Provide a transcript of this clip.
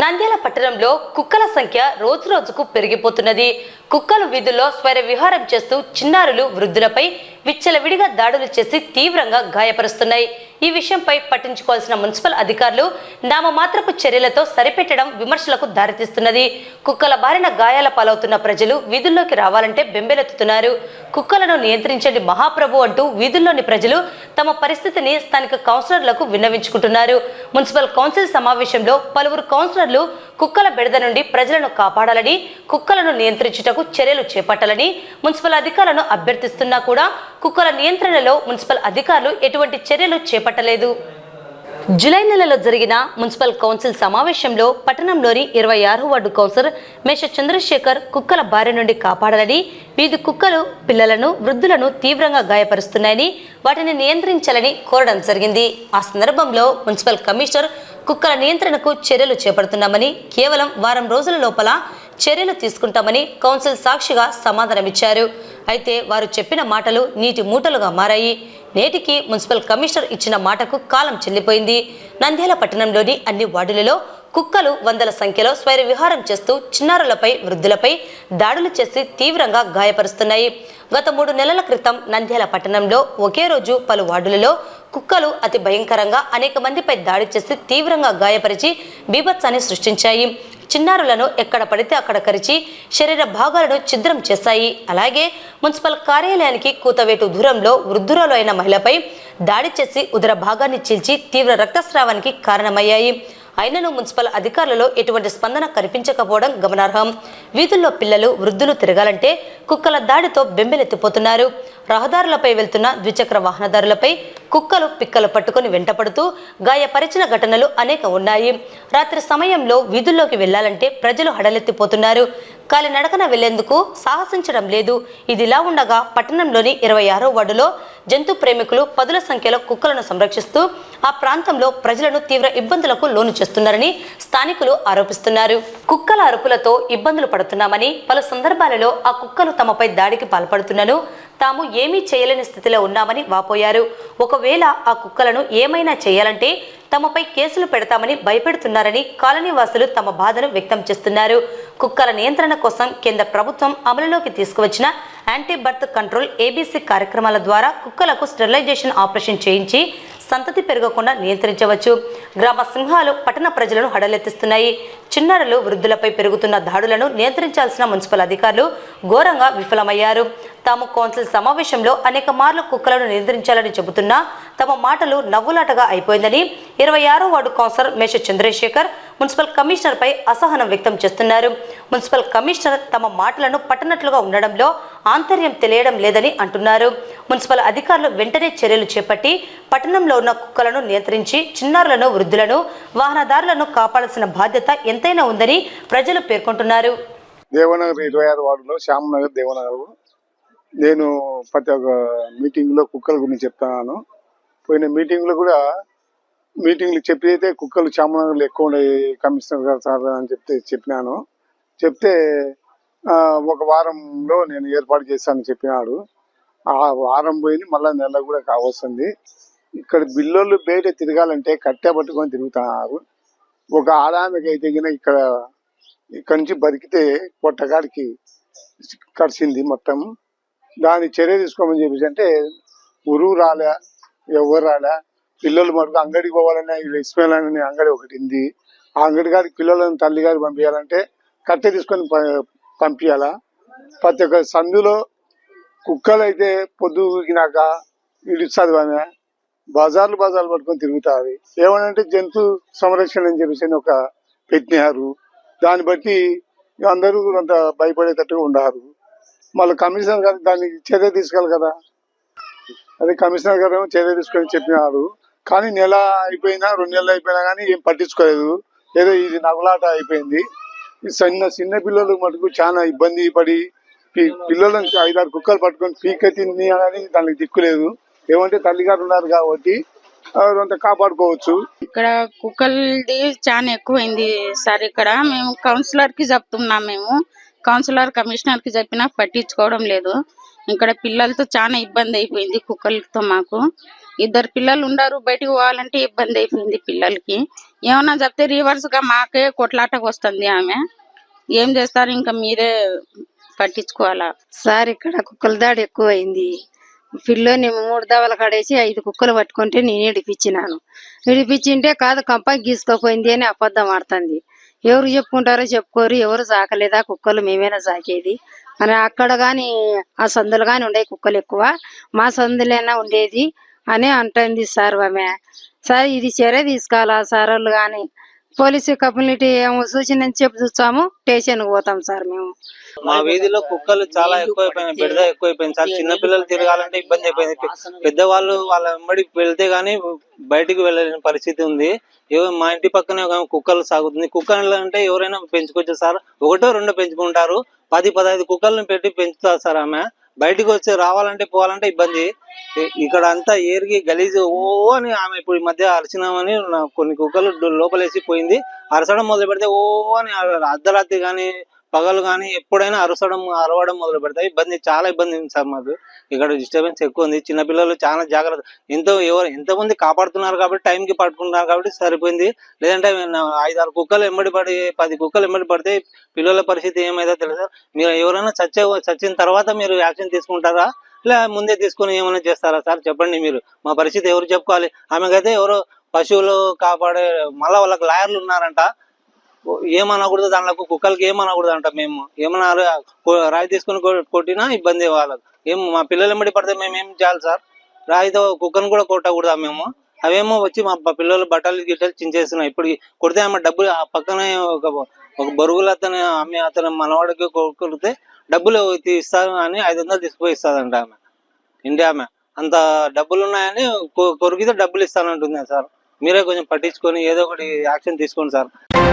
నంద్యాల పట్టణంలో కుక్కల సంఖ్య రోజు రోజుకు పెరిగిపోతున్నది. కుక్కలు వీధుల్లో స్వైర విహారం చేస్తూ చిన్నారులు వృద్ధులపై విచ్చలవిడిగా దాడులు చేసి తీవ్రంగా గాయపరుస్తున్నాయి. ఈ విషయంపై పట్టించుకోవాల్సిన మున్సిపల్ అధికారులు నామమాత్రపు చర్యలతో సరిపెట్టడం విమర్శలకు దారితీస్తున్నది. కుక్కల బారిన గాయాల పాలవుతున్న ప్రజలు వీధుల్లోకి రావాలంటే బెంబెలెత్తుతున్నారు. కుక్కలను నియంత్రించండి మహాప్రభు అంటూ వీధుల్లోని ప్రజలు తమ పరిస్థితిని స్థానిక కౌన్సిలర్లకు విన్నవించుకుంటున్నారు. మున్సిపల్ కౌన్సిల్ సమావేశంలో పలువురు కౌన్సిలర్లు కుక్కల బెడద నుండి ప్రజలను కాపాడాలని కుక్కలను నియంత్రించుటకు చర్యలు చేపట్టాలని మున్సిపల్ అధికారులను అభ్యర్థిస్తున్నా కూడా కుక్కల నియంత్రణలో మున్సిపల్ అధికారులు ఎటువంటి చర్యలు చేపట్టలేదు. జులై నెలలో జరిగిన మున్సిపల్ కౌన్సిల్ సమావేశంలో పట్టణంలోని ఇరవై ఆరు వార్డు కౌన్సిలర్ మేష చంద్రశేఖర్ కుక్కల బారి నుండి కాపాడాలని వీధి కుక్కలు పిల్లలను వృద్ధులను తీవ్రంగా గాయపరుస్తున్నాయని వాటిని నియంత్రించాలని కోరడం జరిగింది. ఆ సందర్భంలో మున్సిపల్ కమిషనర్ కుక్కల నియంత్రణకు చర్యలు చేపడుతున్నామని కేవలం వారం రోజుల లోపల చర్యలు తీసుకుంటామని కౌన్సిల్ సాక్షిగా సమాధానమిచ్చారు. అయితే వారు చెప్పిన మాటలు నీటి మూటలుగా మారాయి. నేటికి మున్సిపల్ కమిషనర్ ఇచ్చిన మాటకు కాలం చెల్లిపోయింది. నంద్యాల పట్టణంలోని అన్ని వార్డులలో కుక్కలు వందల సంఖ్యలో స్వైర విహారం చేస్తూ చిన్నారులపై వృద్ధులపై దాడులు చేసి తీవ్రంగా గాయపరుస్తున్నాయి. గత మూడు నెలల క్రితం నంద్యాల పట్టణంలో ఒకే రోజు పలు వార్డులలో కుక్కలు అతి భయంకరంగా అనేక మందిపై దాడి చేసి తీవ్రంగా గాయపరిచి బీభత్సాన్ని సృష్టించాయి. చిన్నారులను ఎక్కడ పడితే అక్కడ కరిచి శరీర భాగాలను ఛిద్రం చేశాయి. అలాగే మున్సిపల్ కార్యాలయానికి కూతవేటు దూరంలో వృద్ధురాలు అయిన మహిళపై దాడి చేసి ఉదర భాగాన్ని చీల్చి తీవ్ర రక్తస్రావానికి కారణమయ్యాయి. అయినను మున్సిపల్ అధికారులలో ఎటువంటి స్పందన కనిపించకపోవడం గమనార్హం. వీధుల్లో పిల్లలు వృద్ధులు తిరగాలంటే కుక్కల దాడితో బెంబెలెత్తిపోతున్నారు. రహదారులపై వెళ్తున్న ద్విచక్ర వాహనదారులపై కుక్కలు పిక్కలు పట్టుకొని వెంటపడుతూ గాయపరిచిన ఘటనలు అనేక ఉన్నాయి. రాత్రి సమయంలో వీధుల్లోకి వెళ్ళాలంటే ప్రజలు హడలెత్తిపోతున్నారు. కాలినడకన వెళ్ళేందుకు సాహసించడం లేదు. ఇదిలా ఉండగా పట్టణంలోని ఇరవై ఆరో వార్డులో జంతు ప్రేమికులు పదుల సంఖ్యలో కుక్కలను సంరక్షిస్తూ ఆ ప్రాంతంలో ప్రజలను తీవ్ర ఇబ్బందులకు లోను చేస్తున్నారని స్థానికులు ఆరోపిస్తున్నారు. కుక్కల అరుపులతో ఇబ్బందులు పడుతున్నామని పలు సందర్భాలలో ఆ కుక్కలు తమపై దాడికి పాల్పడుతున్నను తాము ఏమీ చేయలేని స్థితిలో ఉన్నామని వాపోయారు. ఒకవేళ ఆ కుక్కలను ఏమైనా చేయాలంటే తమపై కేసులు పెడతామని భయపెడుతున్నారని కాలనీ వాసులు తమ బాధను వ్యక్తం చేస్తున్నారు. కుక్కల నియంత్రణ కోసం కేంద్ర ప్రభుత్వం అమలులోకి తీసుకువచ్చిన యాంటీ బర్త్ కంట్రోల్ ఏబీసీ కార్యక్రమాల ద్వారా కుక్కలకు స్టెరిలైజేషన్ ఆపరేషన్ చేయించి సంతతి పెరగకుండా నియంత్రించవచ్చు. గ్రామ సింహాలు పట్టణ ప్రజలను హడలెత్తిస్తున్నాయి. చిన్నారులు వృద్ధులపై పెరుగుతున్న దాడులను నియంత్రించాల్సిన మున్సిపల్ అధికారులు ఘోరంగా విఫలమయ్యారు. తాము కౌన్సిల్ సమావేశంలో అనేక మార్లు కుక్కలను నియంత్రించాలని చెబుతున్నా తమ మాటలు నవ్వులాటగా అయిపోయిందని ఇరవై ఆరో వార్డు కౌన్సిలర్ మేష చంద్రశేఖర్ మున్సిపల్ కమిషనర్పై అసహనం వ్యక్తం చేస్తున్నారు. మున్సిపల్ కమిషనర్ తమ మాటలను పట్టనట్లుగా ఉండడంలో ఆంతర్యం తెలియడం లేదని అంటున్నారు. మున్సిపల్ అధికారులు వెంటనే చర్యలు చేపట్టి పట్టణంలో ఉన్న కుక్కలను నియంత్రించి చిన్నారులను వృద్ధులను వాహనదారులను కాపాడాల్సిన బాధ్యత ఎంతైనా ఉందని ప్రజలు పేర్కొంటున్నారు. దేవనగర్ ఇరవై ఆరు వార్డులో శ్యామనగర్ దేవనగర్ నేను ప్రతి ఒక్క మీటింగ్లో కుక్కల గురించి చెప్తున్నాను. పోయిన మీటింగ్లో కూడా మీటింగ్లు చెప్పి అయితే కుక్కలు చామనగర్లు ఎక్కువ ఉన్నాయి కమిషనర్ గారు సార్ అని చెప్తే చెప్పినాను. చెప్తే ఒక వారంలో నేను ఏర్పాటు చేశానని చెప్పినాడు. ఆ వారం పోయింది మళ్ళా నెల కూడా కావస్తుంది. ఇక్కడ బిల్లోళ్ళు బయట తిరగాలంటే కట్టె పట్టుకొని తిరుగుతున్నారు. ఒక ఆడామెకి అయితే ఇక్కడ ఇక్కడి నుంచి బతికితే పొట్టగాడికి కడిసింది మొత్తం. దాని చర్య తీసుకోమని చెప్పేసి అంటే ఉరువు రాలే ఎవరు రాలే. పిల్లలు మటుకు అంగడికి పోవాలనే ఇస్మాయిల్ అనే అంగడి ఒకటి ఉంది. ఆ అంగడి గారికి పిల్లలను తల్లి గారికి పంపించాలంటే కట్టె తీసుకొని ప- పంపించాలా? ప్రతి ఒక్క సందులో కుక్కలు అయితే పొద్దుగినాక ఇడుస్తుంది ఆమె బజార్లు బజార్లు పట్టుకొని తిరుగుతారు ఏమనంటే జంతు సంరక్షణ అని చెప్పేసి అని ఒక పెట్టినారు. దాన్ని బట్టి అందరూ అంత భయపడేటట్టుగా ఉండారు. మళ్ళీ కమిషనర్ గారు దానికి చర్య తీసుకోవాలి కదా. అదే కమిషనర్ గారు ఏమో చర్య తీసుకొని చెప్పినారు. కానీ నెల అయిపోయినా రెండు నెలలు అయిపోయినా కానీ ఏం పట్టించుకోలేదు. ఏదో ఇది నగలాట అయిపోయింది. చిన్న చిన్న పిల్లలు మటుకు చాలా ఇబ్బంది పడి పిల్లలను ఐదారు కుక్కలు పట్టుకొని పీక తిని అని దానికి దిక్కులేదు ఏమంటే తల్లిగారు ఉన్నారు కాబట్టి అంత కాపాడుకోవచ్చు. ఇక్కడ కుక్కలది చాలా ఎక్కువైంది సార్ ఇక్కడ. మేము కౌన్సిలర్కి చెప్తున్నాం మేము. కౌన్సిలర్ కమిషనర్కి చెప్పినా పట్టించుకోవడం లేదు. ఇక్కడ పిల్లలతో చాలా ఇబ్బంది అయిపోయింది కుక్కలతో మాకు. ఇద్దరు పిల్లలు ఉండరు బయటికి పోవాలంటే ఇబ్బంది అయిపోయింది పిల్లలకి. ఏమన్నా చెప్తే రివర్స్గా మాకే కొట్లాటకు వస్తుంది ఆమె. ఏం చేస్తారు ఇంకా మీరే పట్టించుకోవాలా? సార్ ఇక్కడ కుక్కల దాడి ఎక్కువ అయింది పిల్లోని మూడు దవల కడేసి ఐదు కుక్కలు పట్టుకుంటే నేను ఇడిపించినాను. ఇడిపించింటే కాదు కంప గీసుకోపోయింది అని అబద్ధం ఆడుతుంది. ఎవరు చెప్పుకుంటారో చెప్పుకోరు ఎవరు సాకలేదా? కుక్కలు మేమేనా సాకేది? అని అక్కడ కాని ఆ సందులు కానీ ఉండే కుక్కలు ఎక్కువ. మా సందులైనా ఉండేది అని అంటుంది సార్ ఆమె. సార్ ఇది చర్య తీసుకోవాలా? సార్ వాళ్ళు కానీ పోలీసు కమ్యూనిటీ ఏమో సూచన చెప్పి చూస్తాము. స్టేషన్ పోతాం సార్ మేము. మా వీధిలో కుక్కలు చాలా ఎక్కువైపోయినాయి బిడద ఎక్కువైపోయింది. సార్ చిన్నపిల్లలు తిరగాలంటే ఇబ్బంది అయిపోయింది. పెద్దవాళ్ళు వాళ్ళ వెంబడి వెళ్తే గానీ బయటికి వెళ్ళలేని పరిస్థితి ఉంది. మా ఇంటి పక్కనే ఒక కుక్కలు సాగుతుంది. కుక్కలు అంటే ఎవరైనా పెంచుకోవచ్చు సార్. ఒకటో రెండో పెంచుకుంటారు. పది పదహైదు కుక్కలను పెట్టి పెంచుతారు సార్ ఆమె. బయటికి వచ్చి రావాలంటే పోవాలంటే ఇబ్బంది. ఇక్కడ అంతా ఏరిగి గలీజు ఓ అని ఆమె ఇప్పుడు ఈ మధ్య అరిచినామని కొన్ని కుక్కలు లోపలేసి పోయింది. అరచడం మొదలు పెడితే ఓ అని అర్ధరాత్రి కానీ పగలు కానీ ఎప్పుడైనా అరసడం అరవడం మొదలు పెడతాయి. ఇబ్బంది చాలా ఇబ్బంది ఉంది సార్ మాకు. ఇక్కడ డిస్టర్బెన్స్ ఎక్కువ ఉంది. చిన్నపిల్లలు చాలా జాగ్రత్త ఎంతో ఎవరు ఎంతమంది కాపాడుతున్నారు కాబట్టి టైంకి పట్టుకుంటున్నారు కాబట్టి సరిపోయింది. లేదంటే ఐదారు ఐదు ఆరు కుక్కలు ఎమ్మడి పడి పది కుక్కలు ఎమ్మడి పడితే పిల్లల పరిస్థితి ఏమైందో తెలుసు? మీరు ఎవరైనా చచ్చే చచ్చిన తర్వాత మీరు యాక్షన్ తీసుకుంటారా? లే ముందే తీసుకుని ఏమైనా చేస్తారా సార్? చెప్పండి మీరు. మా పరిస్థితి ఎవరు చెప్పుకోవాలి? ఆమెకైతే ఎవరో పశువులు కాపాడే మళ్ళీ వాళ్ళకి లాయర్లు ఉన్నారంట. ఏమనకూడదు దాంట్లో కుక్కలకి ఏమనకూడదు అంట మేము. ఏమన్నా రాయి తీసుకుని కొట్టినా ఇబ్బంది వాళ్ళకి. ఏం మా పిల్లలు ఎంబడి పడితే మేము ఏం చేయాలి సార్? రాయితో కుక్కను కూడా కొట్టకూడదా మేము? అవేమో వచ్చి మా పిల్లలు బట్టలు గిట్టలు చించేస్తున్నాయి. ఇప్పుడు కొడితే ఆమె డబ్బులు ఆ పక్కనే ఒక ఒక బరుగులు అతను ఆమె అతను మనవాడికి కొడితే డబ్బులు ఇస్తాను అని ఐదు వందలు తీసుకుపోయి ఇస్తాదంట ఆమె. ఇండియా ఆమె? అంత డబ్బులు ఉన్నాయని కొరికితే డబ్బులు ఇస్తానంటుంది సార్. మీరే కొంచెం పట్టించుకొని ఏదో ఒకటి యాక్షన్ తీసుకోండి సార్.